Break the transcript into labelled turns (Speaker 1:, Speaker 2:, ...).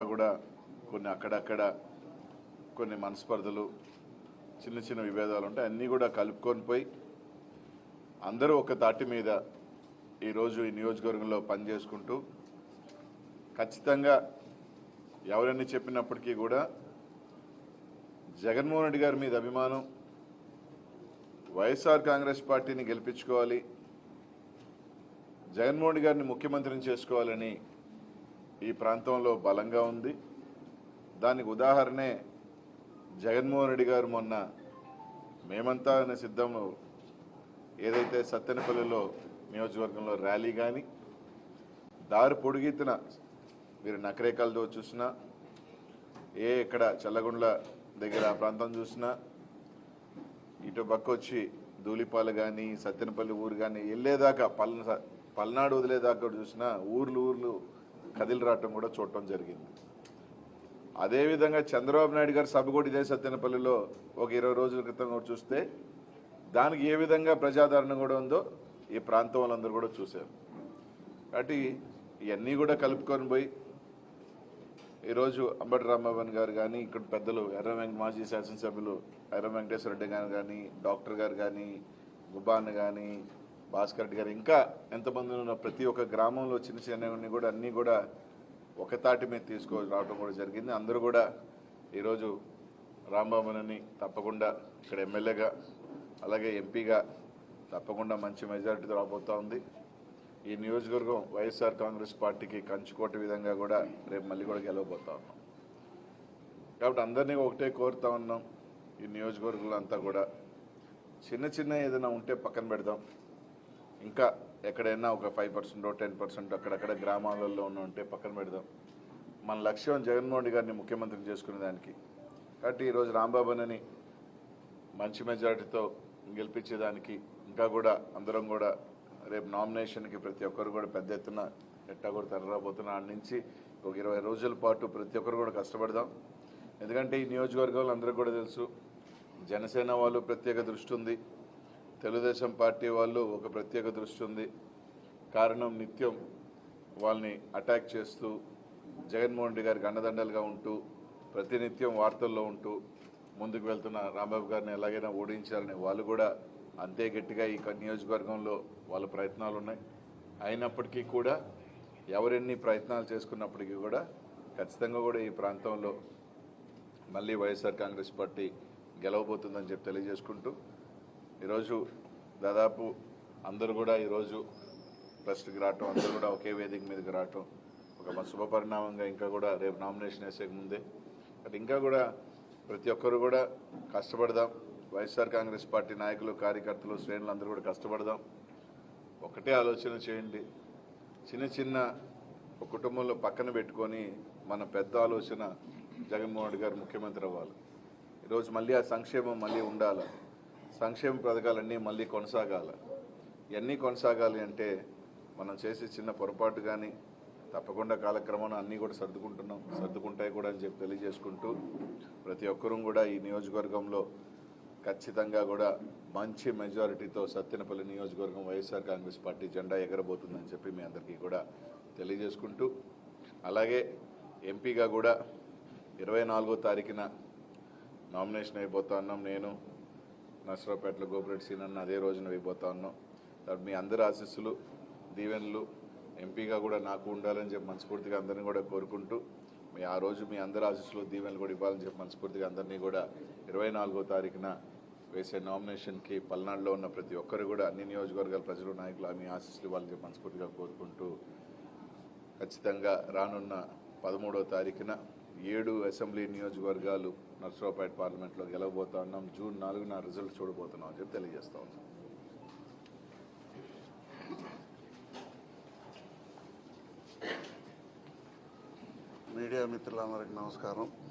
Speaker 1: కూడా కొన్ని అక్కడక్కడ కొన్ని మనస్పర్ధలు చిన్న చిన్న విభేదాలు ఉంటాయి అన్నీ కూడా కలుపుకొని పోయి అందరూ ఒక తాటి మీద ఈరోజు ఈ నియోజకవర్గంలో పనిచేసుకుంటూ ఖచ్చితంగా ఎవరన్నీ చెప్పినప్పటికీ కూడా జగన్మోహన్ రెడ్డి గారి మీద అభిమానం వైఎస్ఆర్ కాంగ్రెస్ పార్టీని గెలిపించుకోవాలి జగన్మోహన్ రెడ్డి గారిని ముఖ్యమంత్రిని చేసుకోవాలని ఈ ప్రాంతంలో బలంగా ఉంది. దానికి ఉదాహరణే జగన్మోహన్ రెడ్డి గారు మొన్న మేమంతా అనే సిద్ధం ఏదైతే సత్తెనపల్లిలో నియోజకవర్గంలో ర్యాలీ కానీ దారి పొడిగెత్తిన మీరు నకరేకాలతో చూసినా ఏ ఇక్కడ చల్లగుండ్ల దగ్గర ఆ ప్రాంతం చూసినా ఇటు పక్క వచ్చి ధూళిపాలు కానీ సత్తెనపల్లి ఊరు కానీ వెళ్ళేదాకా పల్న పల్నాడు వదిలేదాకా చూసినా ఊర్లు ఊర్లు కదిలి రావటం కూడా చూడటం జరిగింది. అదేవిధంగా చంద్రబాబు నాయుడు గారు సభ కూడా ఇదే సత్యనపల్లిలో ఒక ఇరవై రోజుల క్రితం కూడా చూస్తే దానికి ఏ విధంగా ప్రజాదరణ కూడా ఉందో ఈ ప్రాంతం వాళ్ళందరూ కూడా చూశారు. కాబట్టి ఇవన్నీ కూడా కలుపుకొని పోయి ఈరోజు అంబటి రామ్మోహన్ గారు కానీ ఇక్కడ పెద్దలు ఎర్ర వెంక మాజీ శాసనసభ్యులు ఎర్ర వెంకటేశ్వర రెడ్డి గారు కానీ డాక్టర్ గారు కానీ గుబాన్ కానీ భాస్కర్ రెడ్డి గారు ఇంకా ఎంతమంది ఉన్న ప్రతి ఒక్క గ్రామంలో చిన్న చిన్నవన్నీ కూడా అన్నీ కూడా ఒక తాటి మీద తీసుకు రావడం కూడా జరిగింది. అందరూ కూడా ఈరోజు రాంబాబుని తప్పకుండా ఇక్కడ ఎమ్మెల్యేగా అలాగే ఎంపీగా తప్పకుండా మంచి మెజారిటీతో రాబోతా ఉంది. ఈ నియోజకవర్గం వైఎస్ఆర్ కాంగ్రెస్ పార్టీకి కంచుకోట విధంగా కూడా రేపు మళ్ళీ కూడా గెలవబోతా ఉన్నాం. కాబట్టి అందరినీ ఒకటే కోరుతా ఉన్నాం. ఈ నియోజకవర్గంలో అంతా కూడా చిన్న చిన్న ఏదైనా ఉంటే పక్కన పెడదాం. ఇంకా ఎక్కడైనా ఒక ఫైవ్ పర్సెంట్ టెన్ పర్సెంట్ అక్కడక్కడ గ్రామాలలో ఉన్న ఉంటే పక్కన పెడదాం. మన లక్ష్యం జగన్మోహన్ రెడ్డి గారిని ముఖ్యమంత్రిని చేసుకునే దానికి. కాబట్టి ఈరోజు రాంబాబునని మంచి మెజారిటీతో గెలిపించేదానికి ఇంకా కూడా అందరం కూడా రేపు నామినేషన్కి ప్రతి ఒక్కరు కూడా పెద్ద ఎత్తున ఎట్టా కూడా తరలిరాబోతున్న ఆడ నుంచి ఒక ఇరవై రోజుల పాటు ప్రతి ఒక్కరు కూడా కష్టపడదాం. ఎందుకంటే ఈ నియోజకవర్గంలో అందరికీ కూడా తెలుసు జనసేన వాళ్ళు ప్రత్యేక దృష్టి ఉంది. తెలుగుదేశం పార్టీ వాళ్ళు ఒక ప్రత్యేక దృష్టి ఉంది. కారణం నిత్యం వాళ్ళని అటాక్ చేస్తూ జగన్మోహన్ రెడ్డి గారికి అండదండలుగా ఉంటూ ప్రతినిత్యం వార్తల్లో ఉంటూ ముందుకు వెళ్తున్న రాంబాబు గారిని ఎలాగైనా ఓడించాలని వాళ్ళు కూడా అంతే గట్టిగా ఈ నియోజకవర్గంలో వాళ్ళ ప్రయత్నాలు ఉన్నాయి. అయినప్పటికీ కూడా ఎవరెన్ని ప్రయత్నాలు చేసుకున్నప్పటికీ కూడా ఖచ్చితంగా కూడా ఈ ప్రాంతంలో మళ్ళీ వైఎస్ఆర్ కాంగ్రెస్ పార్టీ గెలవబోతుందని చెప్పి తెలియజేసుకుంటూ ఈరోజు దాదాపు అందరూ కూడా ఈరోజు ట్రస్ట్కి రావటం అందరూ కూడా ఒకే వేదిక మీదకి రావటం ఒక శుభ పరిణామంగా ఇంకా కూడా రేపు నామినేషన్ వేసే ముందే. బట్ ఇంకా కూడా ప్రతి ఒక్కరు కూడా కష్టపడదాం. వైఎస్ఆర్ కాంగ్రెస్ పార్టీ నాయకులు కార్యకర్తలు శ్రేణులు అందరూ కూడా కష్టపడదాం. ఒకటే ఆలోచన చేయండి. చిన్న చిన్న ఒక కుటుంబంలో పక్కన పెట్టుకొని మన పెద్ద ఆలోచన జగన్మోహన్ రెడ్డి గారు ముఖ్యమంత్రి అవ్వాలి. ఈరోజు మళ్ళీ ఆ సంక్షేమం మళ్ళీ ఉండాలి? సంక్షేమ పథకాలన్నీ మళ్ళీ కొనసాగాల. ఇవన్నీ కొనసాగాలి అంటే మనం చేసే చిన్న పొరపాటు కానీ తప్పకుండా కాలక్రమాన అన్నీ కూడా సర్దుకుంటున్నాం. సర్దుకుంటాయి కూడా అని చెప్పి తెలియజేసుకుంటూ ప్రతి ఒక్కరూ కూడా ఈ నియోజకవర్గంలో ఖచ్చితంగా కూడా మంచి మెజారిటీతో సత్తెనపల్లి నియోజకవర్గం వైఎస్ఆర్ కాంగ్రెస్ పార్టీ జెండా ఎగరబోతుందని చెప్పి మీ అందరికీ కూడా తెలియజేసుకుంటూ అలాగే ఎంపీగా కూడా ఇరవై నాలుగో తారీఖున నామినేషన్ అయిపోతా ఉన్నాం నేను నర్సరావుపేటలో గోపిరెడ్డి సీనన్న అదే రోజున అయిపోతా ఉన్నాం. కాబట్టి మీ అందరి ఆశీస్సులు దీవెనలు ఎంపీగా కూడా నాకు ఉండాలని చెప్పి మనస్ఫూర్తిగా అందరినీ కూడా కోరుకుంటూ మీ ఆ రోజు మీ అందరి ఆశీస్సులు దీవెనలు కూడా ఇవ్వాలని చెప్పి మనస్ఫూర్తిగా అందరినీ కూడా ఇరవై నాలుగో తారీఖున వేసే నామినేషన్కి పల్నాడులో ఉన్న ప్రతి ఒక్కరు కూడా అన్ని నియోజకవర్గాల ప్రజలు నాయకులు మీ ఆశీస్సులు ఇవ్వాలని చెప్పి మనస్ఫూర్తిగా కోరుకుంటూ ఖచ్చితంగా రానున్న పదమూడవ తారీఖున ఏడు అసెంబ్లీ నియోజకవర్గాలు నర్సరావుపేట పార్లమెంట్లో గెలవబోతా ఉన్నాం. జూన్ నాలుగున రిజల్ట్ చూడబోతున్నాం అని చెప్పి తెలియజేస్తా ఉన్నాం.
Speaker 2: మీడియా మిత్రులందరికీ నమస్కారం.